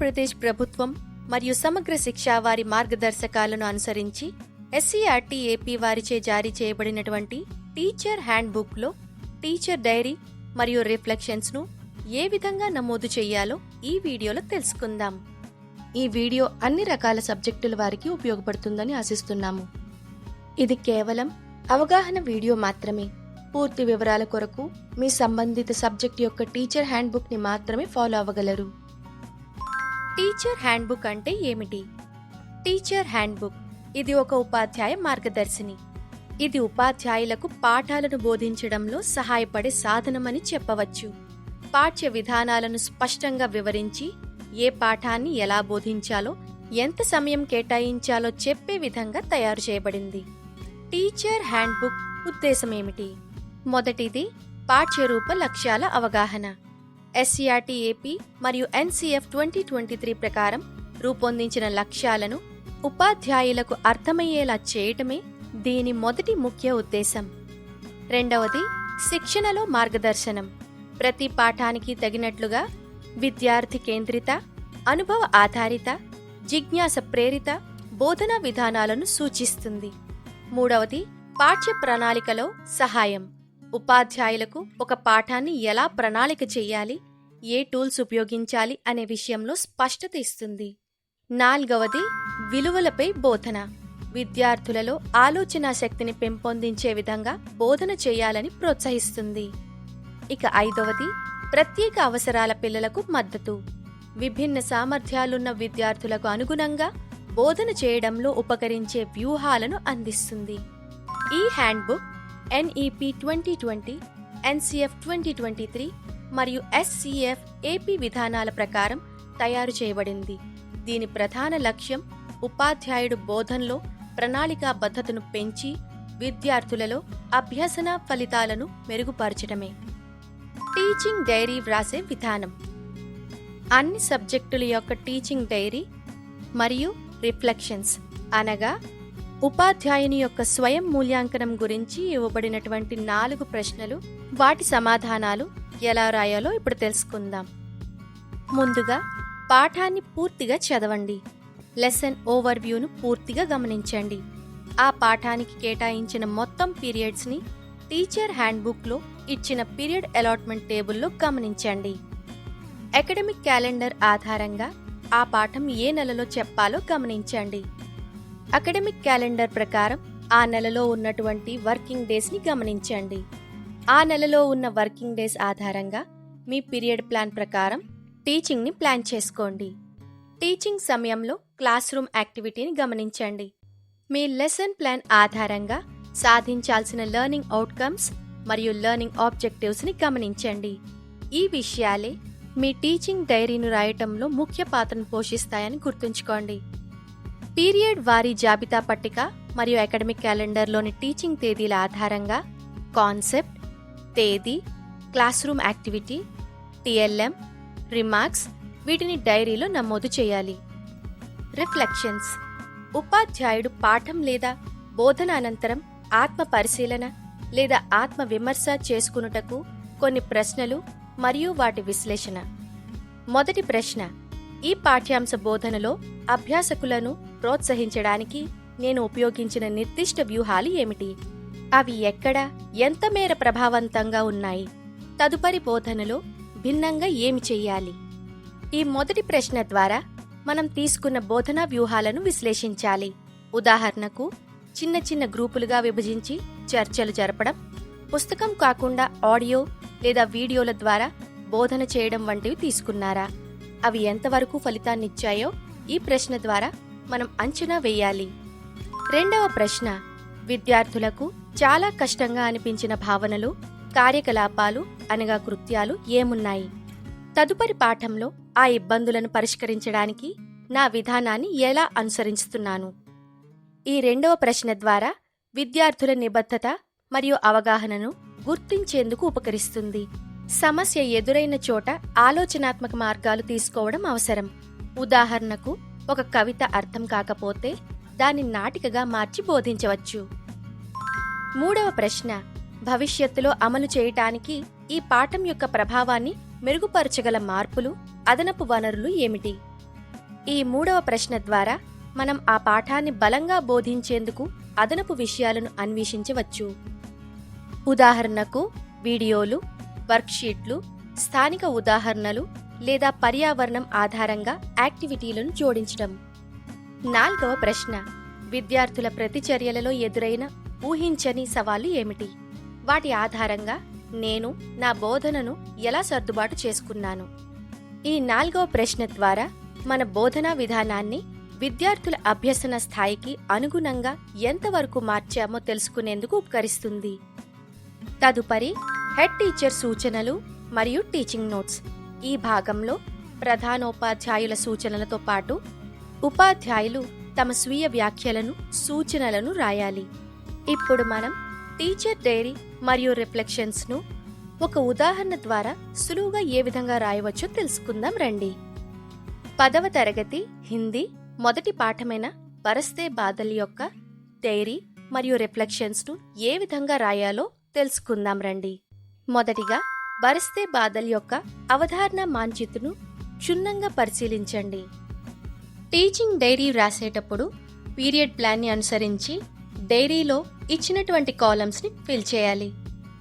ఆంధ్రప్రదేశ్ ప్రభుత్వం మరియు సమగ్ర శిక్ష వారి మార్గదర్శకాలను అనుసరించి ఎస్సీఆర్టీ ఏపీ వారిచే జారీ చేయబడినటువంటి టీచర్ హ్యాండ్ బుక్లో టీచర్ డైరీ మరియు రిఫ్లెక్షన్స్ను ఏ విధంగా నమోదు చేయాలో ఈ వీడియోలో తెలుసుకుందాం. ఈ వీడియో అన్ని రకాల సబ్జెక్టుల వారికి ఉపయోగపడుతుందని ఆశిస్తున్నాము. ఇది కేవలం అవగాహన వీడియో మాత్రమే. పూర్తి వివరాల కొరకు మీ సంబంధిత సబ్జెక్ట్ యొక్క టీచర్ హ్యాండ్ బుక్ని మాత్రమే ఫాలో అవ్వగలరు. టీచర్ హ్యాండ్బుక్ అంటే ఏమిటి? Teacher handbook. ఇది ఒక ఉపాధ్యాయ మార్గదర్శిని. ఇది ఉపాధ్యాయులకు పాఠాలను బోధించడంలో సహాయపడే సాధనమని చెప్పవచ్చు. పాఠ్య విధానాలను స్పష్టంగా వివరించి ఏ పాఠాన్ని ఎలా బోధించాలో ఎంత సమయం కేటాయించాలో చెప్పే విధంగా తయారు చేయబడింది. టీచర్ హ్యాండ్బుక్ ఉద్దేశం ఏమిటి? మొదటిది పాఠ్యరూప లక్ష్యాల అవగాహన. ఎస్సీఆర్టీ ఏపీ మరియు ఎన్సీఎఫ్ ట్వంటీ ట్వంటీ త్రీ ప్రకారం రూపొందించిన లక్ష్యాలను ఉపాధ్యాయులకు అర్థమయ్యేలా చేయటమే దీని మొదటి ముఖ్య ఉద్దేశం. రెండవది శిక్షణలో మార్గదర్శనం. ప్రతి పాఠానికి తగినట్లుగా విద్యార్థి కేంద్రిత అనుభవ ఆధారిత జిజ్ఞాస ప్రేరిత బోధనా విధానాలను సూచిస్తుంది. మూడవది పాఠ్య ప్రణాళికలో సహాయం. ఉపాధ్యాయులకు ఒక పాఠాన్ని ఎలా ప్రణాళిక చేయాలి ఏ టూల్స్ ఉపయోగించాలి అనే విషయంలో స్పష్టత ఇస్తుంది. నాల్గవది విలువలపై బోధన. విద్యార్థులలో ఆలోచనా శక్తిని పెంపొందించే విధంగా బోధన చేయాలని ప్రోత్సహిస్తుంది. ఇక ఐదవది ప్రత్యేక అవసరాల పిల్లలకు మద్దతు. విభిన్న సామర్థ్యాలున్న విద్యార్థులకు అనుగుణంగా బోధన చేయడంలో ఉపకరించే వ్యూహాలను అందిస్తుంది. ఈ handbook NEP twenty twenty NCF twenty twenty three మరియు ఎస్సిఎఫ్ ఏపీ విధానాల ప్రకారం తయారు చేయబడింది. దీని ప్రధాన లక్ష్యం ఉపాధ్యాయుడు బోధనలో ప్రణాళికాబద్ధతను పెంచి విద్యార్థులలో అభ్యసన ఫలితాలను మెరుగుపరచడమే టీచింగ్ డైరీ వ్రాసే విధానం. అన్ని సబ్జెక్టుల యొక్క టీచింగ్ డైరీ మరియు రిఫ్లెక్షన్స్ అనగా ఉపాధ్యాయుని యొక్క స్వయం మూల్యాంకనం గురించి ఇవ్వబడినటువంటి నాలుగు ప్రశ్నలు వాటి సమాధానాలు ఎలా రాయాలో ఇప్పుడు తెలుసుకుందాం. ముందుగా పాఠాన్ని పూర్తిగా చదవండి. లెసన్ ఓవర్ వ్యూను పూర్తిగా గమనించండి. ఆ పాఠానికి కేటాయించిన మొత్తం పీరియడ్స్ని టీచర్ హ్యాండ్బుక్లో ఇచ్చిన పీరియడ్ అలాట్మెంట్ టేబుల్లో గమనించండి. అకాడమిక్ క్యాలెండర్ ఆధారంగా ఆ పాఠం ఏ నెలలో చెప్పాలో గమనించండి. అకాడమిక్ క్యాలెండర్ ప్రకారం ఆ నెలలో ఉన్నటువంటి వర్కింగ్ డేస్ని గమనించండి. ఆ నెలలో ఉన్న వర్కింగ్ డేస్ ఆధారంగా మీ పీరియడ్ ప్లాన్ ప్రకారం టీచింగ్ని ప్లాన్ చేసుకోండి. టీచింగ్ సమయంలో క్లాస్ రూమ్ యాక్టివిటీని గమనించండి. మీ లెసన్ ప్లాన్ ఆధారంగా సాధించాల్సిన లెర్నింగ్ అవుట్కమ్స్ మరియు లెర్నింగ్ ఆబ్జెక్టివ్స్ని గమనించండి. ఈ విషయాలే మీ టీచింగ్ డైరీను రాయటంలో ముఖ్య పాత్రను పోషిస్తాయని గుర్తుంచుకోండి. పీరియడ్ వారీ జాబితా పట్టిక మరియు అకాడమిక్ క్యాలెండర్లోని టీచింగ్ తేదీల ఆధారంగా కాన్సెప్ట్ తేదీ class room activity TLM remarks వీటిని డైరీలో నమోదు చేయాలి. రిఫ్లెక్షన్స్. ఉపాధ్యాయుడు పాఠం లేదా బోధన అనంతరం ఆత్మ పరిశీలన లేదా ఆత్మ విమర్శ చేసుకునుటకు కొన్ని ప్రశ్నలు మరియు వాటి విశ్లేషణ. మొదటి ప్రశ్న. ఈ పాఠ్యాంశ బోధనలో అభ్యాసకులను ప్రోత్సహించడానికి నేను ఉపయోగించిన నిర్దిష్ట వ్యూహాలు ఏమిటి? అవి ఎక్కడ ఎంత మేర ప్రభావవంతంగా ఉన్నాయి? తదుపరి బోధనలో భిన్నంగా ఏమి చెయ్యాలి ఈ మొదటి ప్రశ్న ద్వారా మనం తీసుకున్న బోధనా వ్యూహాలను విశ్లేషించాలి. ఉదాహరణకు చిన్న చిన్న గ్రూపులుగా విభజించి చర్చలు జరపడం పుస్తకం కాకుండా ఆడియో లేదా వీడియోల ద్వారా బోధన చేయడం వంటివి తీసుకున్నారా? అవి ఎంతవరకు ఫలితాన్నిచ్చాయో ఈ ప్రశ్న ద్వారా మనం అంచనా వేయాలి. రెండవ ప్రశ్న. విద్యార్థులకు చాలా కష్టంగా అనిపించిన భావనలు కార్యకలాపాలు అనగా కృత్యాలు ఏమున్నాయి? తదుపరి పాఠంలో ఆ ఇబ్బందులను పరిష్కరించడానికి నా విధానాన్ని ఎలా అనుసరిస్తున్నాను ఈ రెండవ ప్రశ్న ద్వారా విద్యార్థుల నిబద్ధత మరియు అవగాహనను గుర్తించేందుకు ఉపకరిస్తుంది. సమస్య ఎదురైన చోట ఆలోచనాత్మక మార్గాలు తీసుకోవడం అవసరం. ఉదాహరణకు ఒక కవిత అర్థం కాకపోతే దాన్ని నాటికగా మార్చి బోధించవచ్చు. మూడవ ప్రశ్న. భవిష్యత్తులో అమలు చేయటానికి ఈ పాఠం యొక్క ప్రభావాన్ని మెరుగుపరచగల మార్పులు అదనపు వనరులు ఏమిటి? ఈ మూడవ ప్రశ్న ద్వారా మనం ఆ పాఠాన్ని బలంగా బోధించేందుకు అదనపు విషయాలను అన్వేషించవచ్చు. ఉదాహరణకు వీడియోలు వర్క్షీట్లు స్థానిక ఉదాహరణలు లేదా పర్యావరణం ఆధారంగా యాక్టివిటీలను జోడించడం. నాల్గవ ప్రశ్న. విద్యార్థుల ప్రతిచర్యలలో ఎదురైన ఊహించని సవాళ్ళు ఏమిటి? వాటి ఆధారంగా నేను నా బోధనను ఎలా సర్దుబాటు చేసుకున్నాను? ఈ నాల్గవ ప్రశ్న ద్వారా మన బోధనా విధానాన్ని విద్యార్థుల అభ్యసన స్థాయికి అనుగుణంగా ఎంతవరకు మార్చామో తెలుసుకునేందుకు ఉపకరిస్తుంది. తదుపరి హెడ్ టీచర్ సూచనలు మరియు టీచింగ్ నోట్స్. ఈ భాగంలో ప్రధానోపాధ్యాయుల సూచనలతో పాటు ఉపాధ్యాయులు తమ స్వీయ వ్యాఖ్యలను సూచనలను రాయాలి. ఇప్పుడు మనం టీచర్ డైరీ మరియు రిఫ్లెక్షన్స్ను ఒక ఉదాహరణ ద్వారా సులువుగా ఏ విధంగా రాయవచ్చో తెలుసుకుందాం రండి. పదవ తరగతి హిందీ మొదటి పాఠమైన బరస్తే బాదల్ యొక్క డైరీ మరియు రిఫ్లెక్షన్స్ను ఏ విధంగా రాయాలో తెలుసుకుందాం రండి. మొదటిగా బరిస్తే బాధల్ యొక్క అవధారణ మాంచితును క్షుణ్ణంగా పరిశీలించండి. టీచింగ్ డైరీ వ్రాసేటప్పుడు పీరియడ్ ప్లాన్ని అనుసరించి డైరీలో ఇచ్చినటువంటి కాలమ్స్ని ఫిల్ చేయాలి.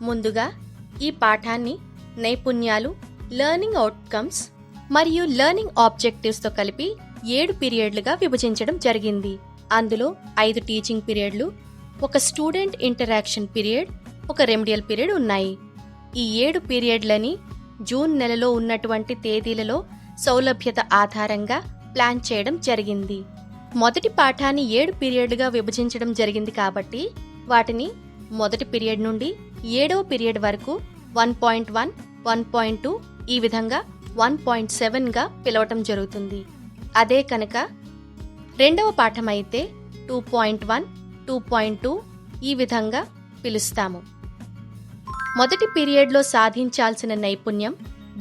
ముందుగా ఈ పాఠాన్ని నైపుణ్యాలు లెర్నింగ్ అవుట్కమ్స్ మరియు లెర్నింగ్ ఆబ్జెక్టివ్స్తో కలిపి ఏడు పీరియడ్లుగా విభజించడం జరిగింది. అందులో ఐదు టీచింగ్ పీరియడ్లు ఒక స్టూడెంట్ ఇంటరాక్షన్ పీరియడ్ ఒక రెమిడియల్ పీరియడ్ ఉన్నాయి. ఈ ఏడు పీరియడ్లని జూన్ నెలలో ఉన్నటువంటి తేదీలలో సౌలభ్యత ఆధారంగా ప్లాన్ చేయడం జరిగింది. మొదటి పాఠాన్ని ఏడు పీరియడ్గా విభజించడం జరిగింది కాబట్టి వాటిని మొదటి పీరియడ్ నుండి ఏడవ పీరియడ్ వరకు one point one one point two ఈ విధంగా వన్ పాయింట్ సెవెన్గా పిలవటం జరుగుతుంది. అదే కనుక రెండవ పాఠం అయితే two point one two point two ఈ విధంగా పిలుస్తాము. మొదటి పీరియడ్లో సాధించాల్సిన నైపుణ్యం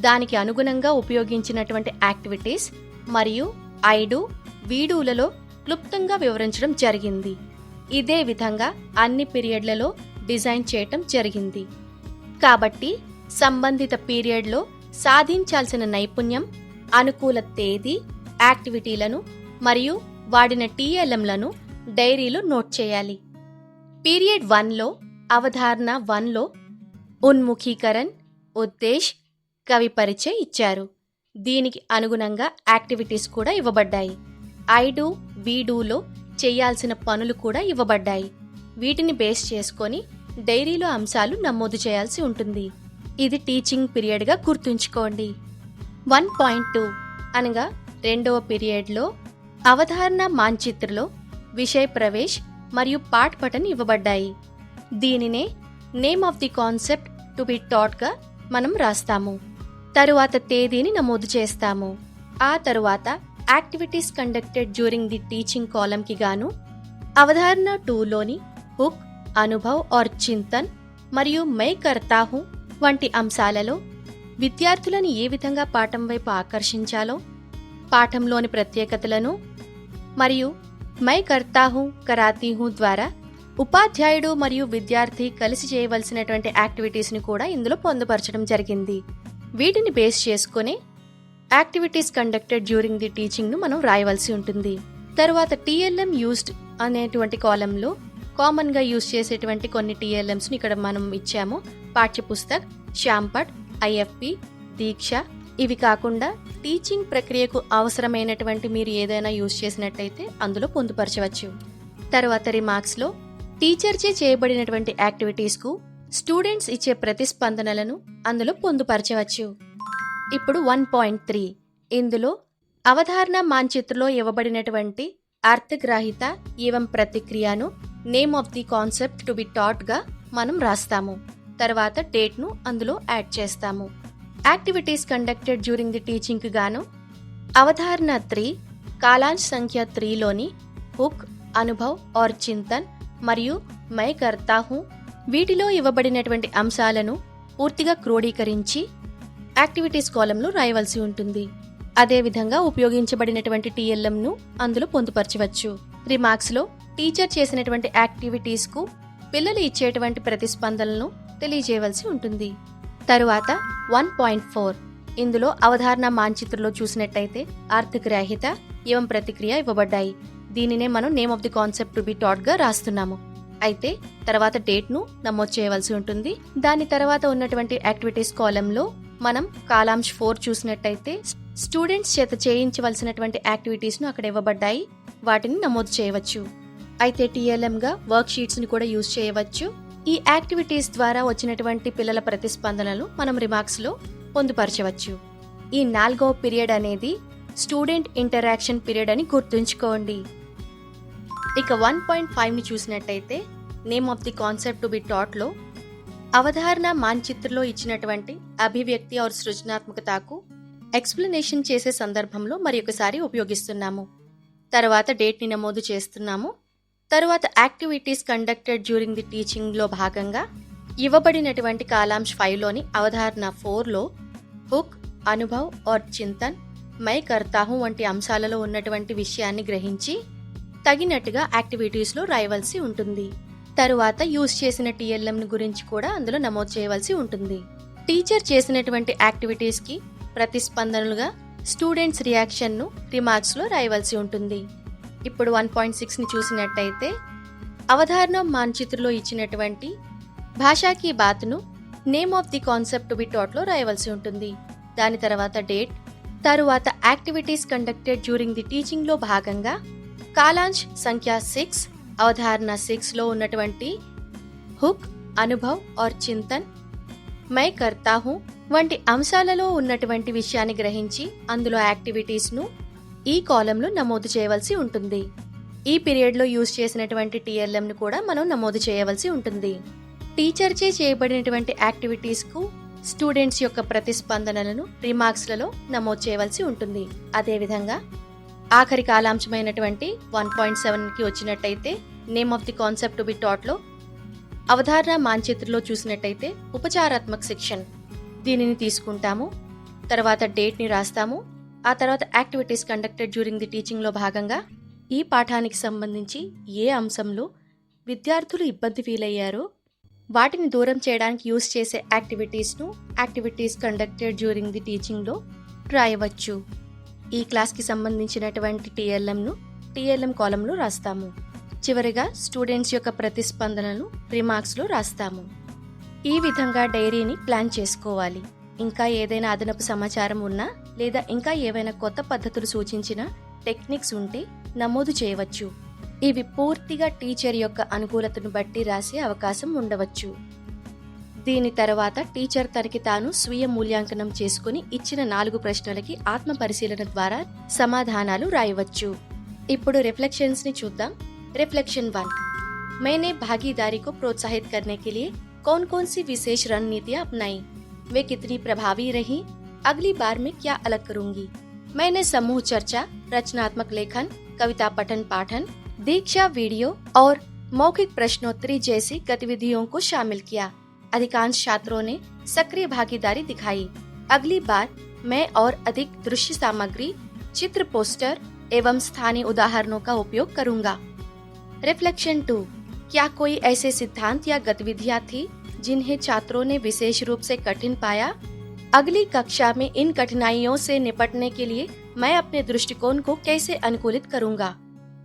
దానికి అనుగుణంగా ఉపయోగించినటువంటి యాక్టివిటీస్ మరియు ఐడు వీడులలో క్లుప్తంగా వివరించడం జరిగింది. ఇదే విధంగా అన్ని పీరియడ్లలో డిజైన్ చేయటం జరిగింది. కాబట్టి సంబంధిత పీరియడ్లో సాధించాల్సిన నైపుణ్యం అనుకూల తేదీ యాక్టివిటీలను మరియు వాడిన టీఎల్ఎంలను డైరీలో నోట్ చేయాలి. పీరియడ్ వన్లో అవధారణ వన్లో ఉన్ముఖీకరణ్ ఉద్దేశ్ కవి పరిచయ్ ఇచ్చారు. దీనికి అనుగుణంగా యాక్టివిటీస్ కూడా ఇవ్వబడ్డాయి. ఐడు వీడూలో చేయాల్సిన పనులు కూడా ఇవ్వబడ్డాయి. వీటిని బేస్ చేసుకొని డైరీలో అంశాలు నమోదు చేయాల్సి ఉంటుంది. ఇది టీచింగ్ పీరియడ్గా గుర్తుంచుకోండి. వన్ పాయింట్ టూ అనగా రెండవ పీరియడ్లో అవధారణ మాన్చిత్రలో విషయ ప్రవేశ్ మరియు పాఠ్ పఠన్ ఇవ్వబడ్డాయి. దీనినే name of the concept to be టాట్గా మనం రాస్తాము. తరువాత తేదీని నమోదు చేస్తాము. ఆ తరువాత activities conducted during the teaching కాలంకి గాను అవధారణ టూలోని హుక్ అనుభవ్ ఆర్ చింతన్ మరియు మై కర్తాహు వంటి అంశాలలో విద్యార్థులను ఏ విధంగా పాఠం వైపు ఆకర్షించాలో పాఠంలోని ప్రత్యేకతలను మరియు మై కర్తాహు కరాతీహు ద్వారా ఉపాధ్యాయుడు మరియు విద్యార్థి కలిసి చేయవలసినటువంటి యాక్టివిటీస్ని కూడా ఇందులో పొందుపరచడం జరిగింది. వీటిని బేస్ చేసుకొని యాక్టివిటీస్ కండక్టెడ్ డ్యూరింగ్ ది టీచింగ్ను మనం రాయవలసి ఉంటుంది. తరువాత టీఎల్ఎం యూస్డ్ అనేటువంటి కాలంలో కామన్గా యూజ్ చేసేటువంటి కొన్ని టీఎల్ఎంస్ని ఇక్కడ మనం ఇచ్చాము. పాఠ్యపుస్తక్ శాంపట్ ఐఎఫ్పి దీక్ష ఇవి కాకుండా టీచింగ్ ప్రక్రియకు అవసరమైనటువంటి మీరు ఏదైనా యూజ్ చేసినట్టయితే అందులో పొందుపరచవచ్చు. తర్వాత రిమార్క్స్లో టీచర్చే చేయబడినటువంటి యాక్టివిటీస్కు స్టూడెంట్స్ ఇచ్చే ప్రతిస్పందనలను అందులో పొందుపరచవచ్చు. ఇప్పుడు వన్ పాయింట్ త్రీ. ఇందులో అవధారణ మాన్చిత్రలో ఇవ్వబడినటువంటి అర్థగ్రాహిత ఏవం ప్రతిక్రియను name of the concept to be టాట్గా మనం రాస్తాము. తర్వాత డేట్ను అందులో యాడ్ చేస్తాము. యాక్టివిటీస్ కండక్టెడ్ డ్యూరింగ్ ది టీచింగ్కి గాను అవధారణ త్రీ కాలాంశ్ సంఖ్య త్రీలోని హుక్ అనుభవ్ ఆర్ చింతన్ మరియు మై కర్తా హూ వీటిలో ఇవ్వబడినటువంటి అంశాలను పూర్తిగా క్రోడీకరించి యాక్టివిటీస్ కాలంలో రాయవలసి ఉంటుంది. అదేవిధంగా ఉపయోగించబడినటువంటి టీఎల్ఎంను అందులో పొందుపరచవచ్చు. రిమార్క్స్లో టీచర్ చేసినటువంటి యాక్టివిటీస్కు పిల్లలు ఇచ్చేటువంటి ప్రతిస్పందనలను తెలియజేయవలసి ఉంటుంది. తరువాత వన్ పాయింట్ ఫోర్. ఇందులో అవధారణ మాంచిత్రంలో చూసినట్టయితే ఆర్థిక రహిత ఏవం ప్రతిక్రియ ఇవ్వబడ్డాయి? దీనినే మనం name of the concept to be టాట్గా రాస్తున్నాము. అయితే తర్వాత డేట్ను నమోదు చేయవలసి ఉంటుంది. దాని తర్వాత ఉన్నటువంటి యాక్టివిటీస్ కాలంలో మనం కాలాంశ్ ఫోర్ చూసినట్టయితే స్టూడెంట్స్ చేత చేయించవలసినటువంటి యాక్టివిటీస్ను అక్కడ ఇవ్వబడ్డాయి. వాటిని నమోదు చేయవచ్చు. అయితే టీఎల్ఎంగా వర్క్ షీట్స్ని కూడా యూజ్ చేయవచ్చు. ఈ యాక్టివిటీస్ ద్వారా వచ్చినటువంటి పిల్లల ప్రతిస్పందనలు మనం రిమార్క్స్లో పొందుపరచవచ్చు. ఈ నాలుగవ పీరియడ్ అనేది స్టూడెంట్ ఇంటరాక్షన్ పీరియడ్ అని గుర్తుంచుకోండి. ఇక వన్ పాయింట్ ఫైవ్ని చూసినట్టయితే name of the concept to be టాట్లో అవధారణ మాన్చిత్రలో ఇచ్చినటువంటి అభివ్యక్తి ఆర్ సృజనాత్మకతకు ఎక్స్ప్లెనేషన్ చేసే సందర్భంలో మరి ఒకసారి ఉపయోగిస్తున్నాము. తర్వాత డేట్ని నమోదు చేస్తున్నాము. తర్వాత యాక్టివిటీస్ కండక్టెడ్ డ్యూరింగ్ ది టీచింగ్లో భాగంగా ఇవ్వబడినటువంటి కాలాంశ్ ఫైవ్లోని అవధారణ ఫోర్లో బుక్ అనుభవ్ ఆర్ చింతన్ మై కర్తాహు వంటి అంశాలలో ఉన్నటువంటి విషయాన్ని గ్రహించి తగినట్టుగా యాక్టివిటీస్లో రాయవలసి ఉంటుంది. తరువాత యూజ్ చేసిన టీఎల్ఎంను గురించి కూడా అందులో నమోదు చేయవలసి ఉంటుంది. టీచర్ చేసినటువంటి యాక్టివిటీస్కి ప్రతిస్పందనలుగా స్టూడెంట్స్ రియాక్షన్ను రిమార్క్స్లో రాయవలసి ఉంటుంది. ఇప్పుడు వన్ పాయింట్ సిక్స్ని చూసినట్టయితే అవధారణ మాన్చిత్రలో ఇచ్చినటువంటి భాషాకి బాత్ను name of the concept be రాయవలసి ఉంటుంది. దాని తర్వాత డేట్ తరువాత యాక్టివిటీస్ కండక్టెడ్ డ్యూరింగ్ ది టీచింగ్లో భాగంగా కాలాంజ్ సంఖ్య సిక్స్ అవధారణ సిక్స్లో ఉన్నటువంటి హుక్ అనుభవ్ ఆర్ చింతన్ మై కర్తా హూ వంటి అంశాలలో ఉన్నటువంటి విషయాన్ని గ్రహించి అందులో యాక్టివిటీస్ను ఈ కాలంలో నమోదు చేయవలసి ఉంటుంది. ఈ పీరియడ్లో యూజ్ చేసినటువంటి టీఎల్ఎంను కూడా మనం నమోదు చేయవలసి ఉంటుంది. టీచర్చే చేయబడినటువంటి యాక్టివిటీస్కు స్టూడెంట్స్ యొక్క ప్రతిస్పందనలను రిమార్క్స్లలో నమోదు చేయవలసి ఉంటుంది. అదేవిధంగా ఆఖరి కాలాంశమైనటువంటి వన్ పాయింట్ సెవెన్కి వచ్చినట్టయితే name of the concept to be టాట్లో అవధారణ మాన్చిత్రలో చూసినట్టయితే ఉపచారాత్మక సెక్షన్ దీనిని తీసుకుంటాము తర్వాత డేట్ని రాస్తాము ఆ తర్వాత యాక్టివిటీస్ కండక్టెడ్ డ్యూరింగ్ ది టీచింగ్లో భాగంగా ఈ పాఠానికి సంబంధించి ఏ అంశంలో విద్యార్థులు ఇబ్బంది ఫీల్ అయ్యారో వాటిని దూరం చేయడానికి యూస్ చేసే యాక్టివిటీస్ను యాక్టివిటీస్ కండక్టెడ్ డ్యూరింగ్ ది టీచింగ్లో రాయవచ్చు. ఈ క్లాస్కి సంబంధించినటువంటి టీఎల్ఎంను టీఎల్ఎం కాలంలో రాస్తాము. చివరిగా స్టూడెంట్స్ యొక్క ప్రతిస్పందనలు రిమార్క్స్లో రాస్తాము. ఈ విధంగా డైరీని ప్లాన్ చేసుకోవాలి. ఇంకా ఏదైనా అదనపు సమాచారం ఉన్నా లేదా ఇంకా ఏవైనా కొత్త పద్ధతులు సూచించిన టెక్నిక్స్ ఉంటే నమోదు చేయవచ్చు. ఇవి పూర్తిగా టీచర్ యొక్క అనుకూలతను బట్టి రాసే అవకాశం ఉండవచ్చు. దీని తర్వాత టీచర్ తనకి తాను స్వీయ మూల్యాంకనం చేసుకుని ఇచ్చిన నాలుగు ప్రశ్నలకి ఆత్మ పరిశీలన ద్వారా సమాధానాలు రాయవచ్చు ఇప్పుడు రిఫ్లెక్షన్స్ ని చూద్దాం रिफ्लेक्शन वन मैंने भागीदारी को प्रोत्साहित करने के लिए कौन कौन सी विशेष रणनीतियां अपनाई वे कितनी प्रभावी रही अगली बार में क्या अलग करूंगी मैंने समूह चर्चा रचनात्मक लेखन कविता पठन पाठन दीक्षा वीडियो और मौखिक प्रश्नोत्तरी जैसी गतिविधियों को शामिल किया अधिकांश छात्रों ने सक्रिय भागीदारी दिखाई। अगली बार मैं और अधिक दृश्य सामग्री, चित्र पोस्टर एवं स्थानीय उदाहरणों का उपयोग करूँगा। रिफ्लेक्शन टू क्या कोई ऐसे सिद्धांत या गतिविधियाँ थी जिन्हें छात्रों ने विशेष रूप से कठिन पाया? अगली कक्षा में इन कठिनाइयों से निपटने के लिए मैं अपने दृष्टिकोण को कैसे अनुकूलित करूँगा?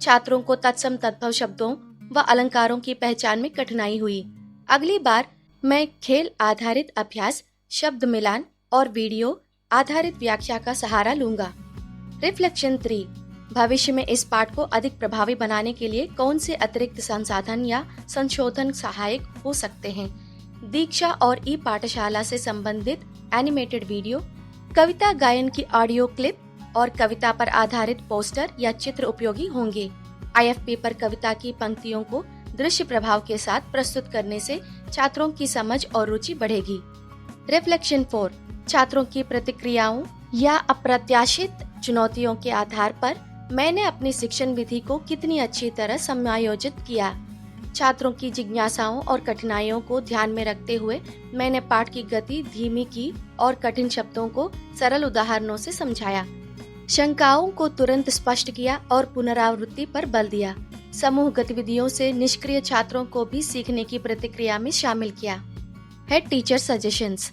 छात्रों को तत्सम तद्भव शब्दों व अलंकारों की पहचान में कठिनाई हुई। अगली बार मैं खेल आधारित अभ्यास, शब्द मिलान और वीडियो आधारित व्याख्या का सहारा लूँगा। रिफ्लेक्शन थ्री भविष्य में इस पाठ को अधिक प्रभावी बनाने के लिए कौन से अतिरिक्त संसाधन या संशोधन सहायक हो सकते हैं? दीक्षा और ई पाठशाला से संबंधित एनिमेटेड वीडियो कविता गायन की ऑडियो क्लिप और कविता पर आधारित पोस्टर या चित्र उपयोगी होंगे। आई आईएफपी पर कविता की पंक्तियों को दृश्य प्रभाव के साथ प्रस्तुत करने से छात्रों की समझ और रुचि बढ़ेगी। रिफ्लेक्शन फोर छात्रों की प्रतिक्रियाओं या अप्रत्याशित चुनौतियों के आधार पर मैंने अपनी शिक्षण विधि को कितनी अच्छी तरह समायोजित किया। छात्रों की जिज्ञासाओं और कठिनाइयों को ध्यान में रखते हुए मैंने पाठ की गति धीमी की और कठिन शब्दों को सरल उदाहरणों से समझाया। शंकाओं को तुरंत स्पष्ट किया और पुनरावृत्ति पर बल दिया। समूह गतिविधियों से निष्क्रिय छात्रों को भी सीखने की प्रतिक्रिया में शामिल किया। हेड टीचर सजेशंस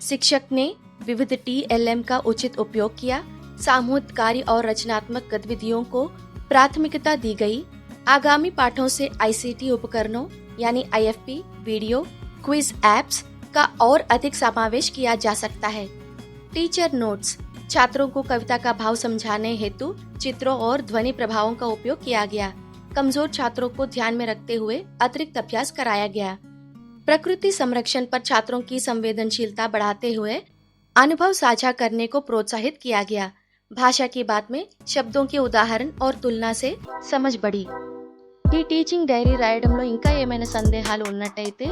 शिक्षक ने विविध टीएलएम का उचित उपयोग किया। सामूहिक कार्य और रचनात्मक गतिविधियों को प्राथमिकता दी गई। आगामी पाठों से आईसीटी उपकरणों, यानी आईएफपी वीडियो क्विज एप्स का और अधिक समावेश किया जा सकता है। टीचर नोट्स छात्रों को कविता का भाव समझाने हेतु चित्रों और ध्वनि प्रभावों का उपयोग किया गया। कमजोर छात्रों को ध्यान में रखते हुए अतिरिक्त अभ्यास कराया गया प्रकृति संरक्षण पर छात्रों की संवेदनशीलता बढ़ाते हुए अनुभव साझा करने को प्रोत्साहित किया गया भाषा की बात में శబ్దం के उदाहरण और तुलना से समझ बढ़ी ఈ టీచింగ్ డైరీ రాయడంలో ఇంకా ఏమైనా సందేహాలు ఉన్నట్టయితే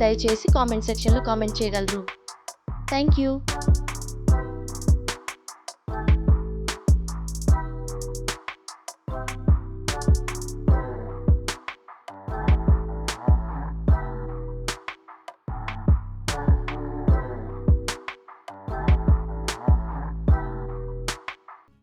దయచేసి కామెంట్ సెక్షన్లో కామెంట్ చేయగలరు థ్యాంక్ యూ